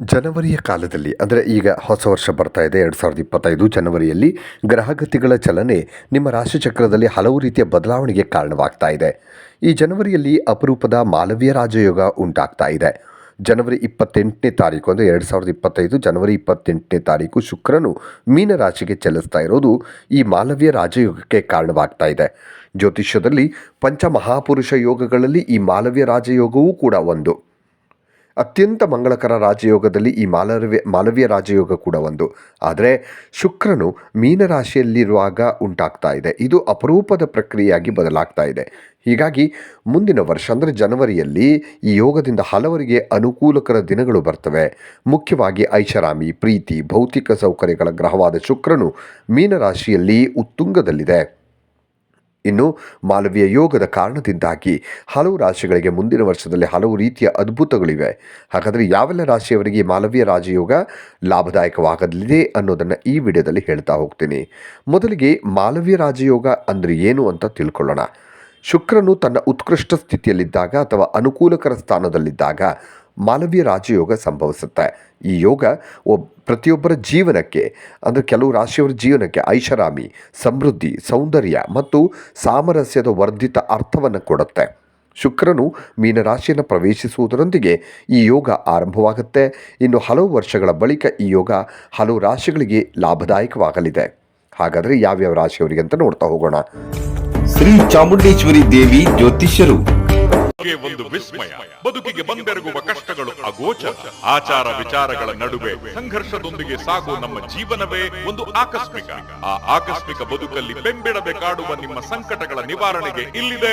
ಜನವರಿಯ ಕಾಲದಲ್ಲಿ, ಅಂದರೆ ಈಗ ಹೊಸ ವರ್ಷ ಬರ್ತಾ ಇದೆ, ಎರಡು ಸಾವಿರದ ಇಪ್ಪತ್ತೈದು ಜನವರಿಯಲ್ಲಿ, ಗ್ರಹಗತಿಗಳ ಚಲನೆ ನಿಮ್ಮ ರಾಶಿಚಕ್ರದಲ್ಲಿ ಹಲವು ರೀತಿಯ ಬದಲಾವಣೆಗೆ ಕಾರಣವಾಗ್ತಾ ಇದೆ. ಈ ಜನವರಿಯಲ್ಲಿ ಅಪರೂಪದ ಮಾಲವೀಯ ರಾಜಯೋಗ ಉಂಟಾಗ್ತಾ ಇದೆ. ಜನವರಿ ಇಪ್ಪತ್ತೆಂಟನೇ ತಾರೀಕು, ಅಂದರೆ ಎರಡು ಸಾವಿರದ ಇಪ್ಪತ್ತೈದು ಜನವರಿ ಇಪ್ಪತ್ತೆಂಟನೇ ತಾರೀಕು ಶುಕ್ರನು ಮೀನರಾಶಿಗೆ ಚಲಿಸ್ತಾ ಇರೋದು ಈ ಮಾಲವೀಯ ರಾಜಯೋಗಕ್ಕೆ ಕಾರಣವಾಗ್ತಾ ಇದೆ. ಜ್ಯೋತಿಷ್ಯದಲ್ಲಿ ಪಂಚಮಹಾಪುರುಷ ಯೋಗಗಳಲ್ಲಿ ಈ ಮಾಲವೀಯ ರಾಜಯೋಗವೂ ಕೂಡ ಒಂದು. ಅತ್ಯಂತ ಮಂಗಳಕರ ರಾಜಯೋಗದಲ್ಲಿ ಈ ಮಾಲವ್ಯ ಮಾಲವ್ಯ ರಾಜಯೋಗ ಕೂಡ ಒಂದು. ಆದರೆ ಶುಕ್ರನು ಮೀನರಾಶಿಯಲ್ಲಿರುವಾಗ ಉಂಟಾಗ್ತಾ ಇದೆ. ಇದು ಅಪರೂಪದ ಪ್ರಕ್ರಿಯೆಯಾಗಿ ಬದಲಾಗ್ತಾ ಇದೆ. ಹೀಗಾಗಿ ಮುಂದಿನ ವರ್ಷ, ಅಂದರೆ ಜನವರಿಯಲ್ಲಿ ಈ ಯೋಗದಿಂದ ಹಲವರಿಗೆ ಅನುಕೂಲಕರ ದಿನಗಳು ಬರ್ತವೆ. ಮುಖ್ಯವಾಗಿ ಐಷಾರಾಮಿ, ಪ್ರೀತಿ, ಭೌತಿಕ ಸೌಕರ್ಯಗಳ ಗ್ರಹವಾದ ಶುಕ್ರನು ಮೀನರಾಶಿಯಲ್ಲಿ ಉತ್ತುಂಗದಲ್ಲಿದೆ. ಇನ್ನು ಮಾಲವೀಯ ಯೋಗದ ಕಾರಣದಿಂದಾಗಿ ಹಲವು ರಾಶಿಗಳಿಗೆ ಮುಂದಿನ ವರ್ಷದಲ್ಲಿ ಹಲವು ರೀತಿಯ ಅದ್ಭುತಗಳಿವೆ. ಹಾಗಾದರೆ ಯಾವೆಲ್ಲ ರಾಶಿಯವರಿಗೆ ಮಾಲವೀಯ ರಾಜಯೋಗ ಲಾಭದಾಯಕವಾಗಲಿದೆ ಅನ್ನೋದನ್ನು ಈ ವಿಡಿಯೋದಲ್ಲಿ ಹೇಳ್ತಾ ಹೋಗ್ತೀನಿ. ಮೊದಲಿಗೆ ಮಾಲವೀಯ ರಾಜಯೋಗ ಅಂದರೆ ಏನು ಅಂತ ತಿಳ್ಕೊಳ್ಳೋಣ. ಶುಕ್ರನು ತನ್ನ ಉತ್ಕೃಷ್ಟ ಸ್ಥಿತಿಯಲ್ಲಿದ್ದಾಗ ಅಥವಾ ಅನುಕೂಲಕರ ಸ್ಥಾನದಲ್ಲಿದ್ದಾಗ ಮಾಲವೀಯ ರಾಜಯೋಗ ಸಂಭವಿಸುತ್ತೆ. ಈ ಯೋಗ ಒಬ್ಬ ಪ್ರತಿಯೊಬ್ಬರ ಜೀವನಕ್ಕೆ ಅಂದರೆ ಕೆಲವು ರಾಶಿಯವರ ಜೀವನಕ್ಕೆ ಐಷಾರಾಮಿ ಸಮೃದ್ಧಿ ಸೌಂದರ್ಯ ಮತ್ತು ಸಾಮರಸ್ಯದ ವರ್ಧಿತ ಅರ್ಥವನ್ನು ಕೊಡುತ್ತೆ. ಶುಕ್ರನು ಮೀನರಾಶಿಯನ್ನು ಪ್ರವೇಶಿಸುವುದರೊಂದಿಗೆ ಈ ಯೋಗ ಆರಂಭವಾಗುತ್ತೆ. ಇನ್ನು ಹಲವು ವರ್ಷಗಳ ಬಳಿಕ ಈ ಯೋಗ ಹಲವು ರಾಶಿಗಳಿಗೆ ಲಾಭದಾಯಕವಾಗಲಿದೆ. ಹಾಗಾದರೆ ಯಾವ್ಯಾವ ರಾಶಿಯವರಿಗೆ ಅಂತ ನೋಡ್ತಾ ಹೋಗೋಣ. ಶ್ರೀ ಚಾಮುಂಡೇಶ್ವರಿ ದೇವಿ ಜ್ಯೋತಿಷ್ಯರು. ಒಂದು ವಿಸ್ಮಯ. ಬದುಕಿಗೆ ಬಂದೆರಗುವ ಆಚಾರ ವಿಚಾರಗಳ ನಡುವೆ ಸಂಘರ್ಷದೊಂದಿಗೆ ಸಾಗುವ ನಮ್ಮ ಜೀವನವೇ ಒಂದು ಆಕಸ್ಮಿಕ. ಆ ಆಕಸ್ಮಿಕ ಬದುಕಲ್ಲಿ ಬೆಂಬಿಡಬೇಕಾಡುವ ನಿಮ್ಮ ಸಂಕಟಗಳ ನಿವಾರಣೆಗೆ ಇಲ್ಲಿದೆ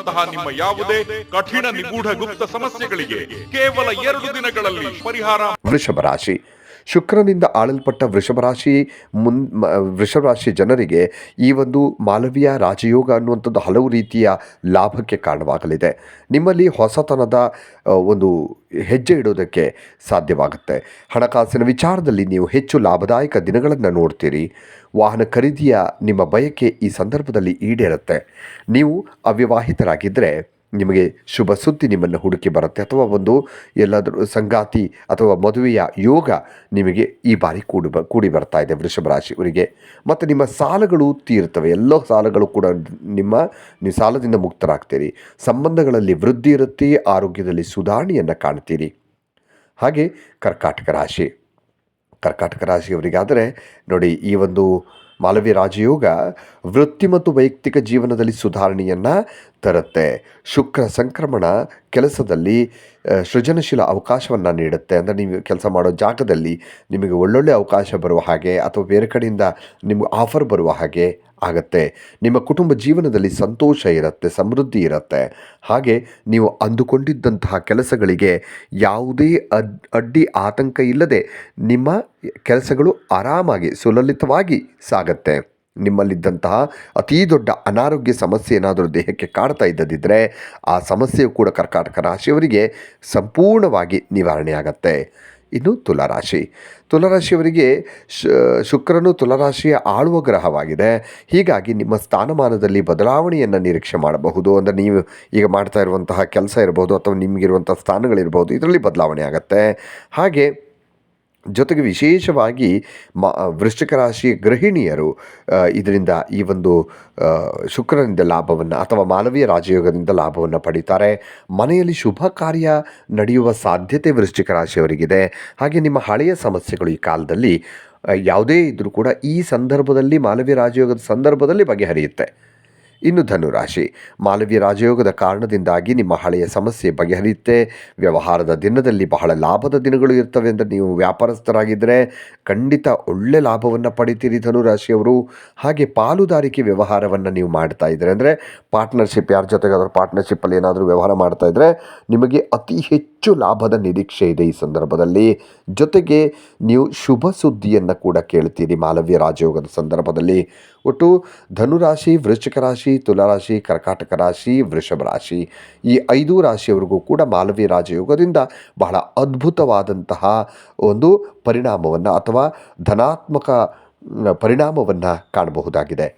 ವಶೀಕರಣದಂತಹ ನಿಮ್ಮ ಯಾವುದೇ ಕಠಿಣ ನಿಗೂಢ ಗುಪ್ತ ಸಮಸ್ಯೆಗಳಿಗೆ ಕೇವಲ ಎರಡು ದಿನಗಳಲ್ಲಿ ಪರಿಹಾರ. ವೃಷಭ ರಾಶಿ ಶುಕ್ರನಿಂದ ಆಳಲ್ಪಟ್ಟ ವೃಷಭ ರಾಶಿ ಮುನ್ ವೃಷಭರಾಶಿ ವೃಷಭ ರಾಶಿ ಜನರಿಗೆ ಈ ಒಂದು ಮಾಲವೀಯ ರಾಜಯೋಗ ಅನ್ನುವಂಥದ್ದು ಹಲವು ರೀತಿಯ ಲಾಭಕ್ಕೆ ಕಾರಣವಾಗಲಿದೆ. ನಿಮ್ಮಲ್ಲಿ ಹೊಸತನದ ಒಂದು ಹೆಜ್ಜೆ ಇಡೋದಕ್ಕೆ ಸಾಧ್ಯವಾಗುತ್ತೆ. ಹಣಕಾಸಿನ ವಿಚಾರದಲ್ಲಿ ನೀವು ಹೆಚ್ಚು ಲಾಭದಾಯಕ ದಿನಗಳನ್ನು ನೋಡ್ತೀರಿ. ವಾಹನ ಖರೀದಿಯ ನಿಮ್ಮ ಬಯಕೆ ಈ ಸಂದರ್ಭದಲ್ಲಿ ಈಡೇರುತ್ತೆ. ನೀವು ಅವಿವಾಹಿತರಾಗಿದ್ದರೆ ನಿಮಗೆ ಶುಭ ಸುದ್ದಿ ನಿಮ್ಮನ್ನು ಹುಡುಕಿ ಬರುತ್ತೆ. ಅಥವಾ ಒಂದು ಎಲ್ಲಾದರೂ ಸಂಗಾತಿ ಅಥವಾ ಮದುವೆಯ ಯೋಗ ನಿಮಗೆ ಈ ಬಾರಿ ಕೂಡಿ ಬ, ಕೂಡಿ ಬರ್ತಾ ಇದೆ ವೃಷಭ ರಾಶಿಯವರಿಗೆ ಮತ್ತು ನಿಮ್ಮ ಸಾಲಗಳು ತೀರ್ತವೆ ಎಲ್ಲ ಸಾಲಗಳು ಕೂಡ ನಿಮ್ಮ ನೀವು ಸಾಲದಿಂದ ಮುಕ್ತರಾಗ್ತೀರಿ. ಸಂಬಂಧಗಳಲ್ಲಿ ವೃದ್ಧಿ ಇರುತ್ತೆ, ಆರೋಗ್ಯದಲ್ಲಿ ಸುಧಾರಣೆಯನ್ನು ಕಾಣ್ತೀರಿ. ಹಾಗೆ ಕರ್ಕಾಟಕ ರಾಶಿ. ಕರ್ಕಾಟಕ ರಾಶಿಯವರಿಗಾದರೆ ನೋಡಿ ಈ ಒಂದು ಮಾಲವೀಯ ರಾಜಯೋಗ ವೃತ್ತಿ ಮತ್ತು ವೈಯಕ್ತಿಕ ಜೀವನದಲ್ಲಿ ಸುಧಾರಣೆಯನ್ನು ತರುತ್ತೆ. ಶುಕ್ರ ಸಂಕ್ರಮಣ ಕೆಲಸದಲ್ಲಿ ಸೃಜನಶೀಲ ಅವಕಾಶವನ್ನು ನೀಡುತ್ತೆ. ಅಂದರೆ ನೀವು ಕೆಲಸ ಮಾಡೋ ಜಾಗದಲ್ಲಿ ನಿಮಗೆ ಒಳ್ಳೊಳ್ಳೆ ಅವಕಾಶ ಬರುವ ಹಾಗೆ ಅಥವಾ ಬೇರೆ ಕಡೆಯಿಂದ ನಿಮಗೆ ಆಫರ್ ಬರುವ ಹಾಗೆ ಆಗತ್ತೆ. ನಿಮ್ಮ ಕುಟುಂಬ ಜೀವನದಲ್ಲಿ ಸಂತೋಷ ಇರುತ್ತೆ, ಸಮೃದ್ಧಿ ಇರುತ್ತೆ. ಹಾಗೆ ನೀವು ಅಂದುಕೊಂಡಿದ್ದಂತಹ ಕೆಲಸಗಳಿಗೆ ಯಾವುದೇ ಅಡ್, ಅಡ್ಡಿ ಆತಂಕ ಇಲ್ಲದೆ ನಿಮ್ಮ ಕೆಲಸಗಳು ಆರಾಮಾಗಿ, ಸುಲಲಿತವಾಗಿ ಸಾಗತ್ತೆ. ನಿಮ್ಮಲ್ಲಿದ್ದಂತಹ ಅತೀ ದೊಡ್ಡ ಅನಾರೋಗ್ಯ ಸಮಸ್ಯೆ ಏನಾದರೂ ದೇಹಕ್ಕೆ ಕಾಡ್ತಾ ಇದ್ದದಿದ್ದರೆ ಆ ಸಮಸ್ಯೆಯು ಕೂಡ ಕರ್ಕಾಟಕ ರಾಶಿಯವರಿಗೆ ಸಂಪೂರ್ಣವಾಗಿ ನಿವಾರಣೆ ಆಗತ್ತೆ ಇನ್ನು ತುಲಾರಾಶಿ. ಶ ಶುಕ್ರನು ತುಲರಾಶಿಯ ಆಳುವ ಗ್ರಹವಾಗಿದೆ. ಹೀಗಾಗಿ ನಿಮ್ಮ ಸ್ಥಾನಮಾನದಲ್ಲಿ ಬದಲಾವಣೆಯನ್ನು ನಿರೀಕ್ಷೆ ಮಾಡಬಹುದು. ಅಂದರೆ ನೀವು ಈಗ ಮಾಡ್ತಾ ಇರುವಂತಹ ಕೆಲಸ ಇರ್ಬೋದು ಅಥವಾ ನಿಮಗಿರುವಂಥ ಸ್ಥಾನಗಳಿರ್ಬೋದು, ಇದರಲ್ಲಿ ಬದಲಾವಣೆ ಆಗುತ್ತೆ. ಹಾಗೆ ಜೊತೆಗೆ ವಿಶೇಷವಾಗಿ ಮ ವೃಶ್ಚಿಕ ರಾಶಿ ಗೃಹಿಣಿಯರು ಇದರಿಂದ ಈ ಒಂದು ಶುಕ್ರನಿಂದ ಲಾಭವನ್ನು ಅಥವಾ ಮಾನವೀಯ ರಾಜಯೋಗದಿಂದ ಲಾಭವನ್ನು ಪಡೀತಾರೆ. ಮನೆಯಲ್ಲಿ ಶುಭ ಕಾರ್ಯ ನಡೆಯುವ ಸಾಧ್ಯತೆ ವೃಶ್ಚಿಕ ರಾಶಿಯವರಿಗಿದೆ. ಹಾಗೆ ನಿಮ್ಮ ಹಳೆಯ ಸಮಸ್ಯೆಗಳು ಈ ಕಾಲದಲ್ಲಿ ಯಾವುದೇ ಇದ್ದರೂ ಕೂಡ ಈ ಸಂದರ್ಭದಲ್ಲಿ, ಮಾನವೀಯ ರಾಜಯೋಗದ ಸಂದರ್ಭದಲ್ಲಿ ಬಗೆಹರಿಯುತ್ತೆ. ಇನ್ನು ಧನುರಾಶಿ. ಮಾಲವ್ಯ ರಾಜಯೋಗದ ಕಾರಣದಿಂದಾಗಿ ನಿಮ್ಮ ಹಳೆಯ ಸಮಸ್ಯೆ ಬಗೆಹರಿಯುತ್ತೆ. ವ್ಯವಹಾರದ ದಿನದಲ್ಲಿ ಬಹಳ ಲಾಭದ ದಿನಗಳು ಇರ್ತವೆ ಅಂದರೆ ನೀವು ವ್ಯಾಪಾರಸ್ಥರಾಗಿದ್ದರೆ ಖಂಡಿತ ಒಳ್ಳೆ ಲಾಭವನ್ನು ಪಡಿತೀರಿ ಧನುರಾಶಿಯವರು. ಹಾಗೆ ಪಾಲುದಾರಿಕೆ ವ್ಯವಹಾರವನ್ನು ನೀವು ಮಾಡ್ತಾ ಇದ್ದರೆ ಅಂದರೆ ಪಾರ್ಟ್ನರ್ಶಿಪ್ ಯಾರ ಜೊತೆಗಾದರೂ ಪಾರ್ಟ್ನರ್ಶಿಪ್ಪಲ್ಲಿ ಏನಾದರೂ ವ್ಯವಹಾರ ಮಾಡ್ತಾ ಇದ್ದರೆ ನಿಮಗೆ ಅತಿ ಹೆಚ್ಚು ಹೆಚ್ಚು ಲಾಭದ ನಿರೀಕ್ಷೆ ಇದೆ ಈ ಸಂದರ್ಭದಲ್ಲಿ. ಜೊತೆಗೆ ನೀವು ಶುಭ ಸುದ್ದಿಯನ್ನು ಕೂಡ ಕೇಳ್ತೀರಿ ಮಾಲವ್ಯ ರಾಜಯೋಗದ ಸಂದರ್ಭದಲ್ಲಿ. ಒಟ್ಟು ಧನುರಾಶಿ, ವೃಶ್ಚಿಕ ರಾಶಿ, ತುಲಾರಾಶಿ, ಕರ್ಕಾಟಕ ರಾಶಿ, ವೃಷಭ ರಾಶಿ ಈ ಐದು ರಾಶಿಯವರೆಗೂ ಕೂಡ ಮಾಲವ್ಯ ರಾಜಯೋಗದಿಂದ ಬಹಳ ಅದ್ಭುತವಾದಂತಹ ಒಂದು ಪರಿಣಾಮವನ್ನು ಅಥವಾ ಧನಾತ್ಮಕ ಪರಿಣಾಮವನ್ನು ಕಾಣಬಹುದಾಗಿದೆ.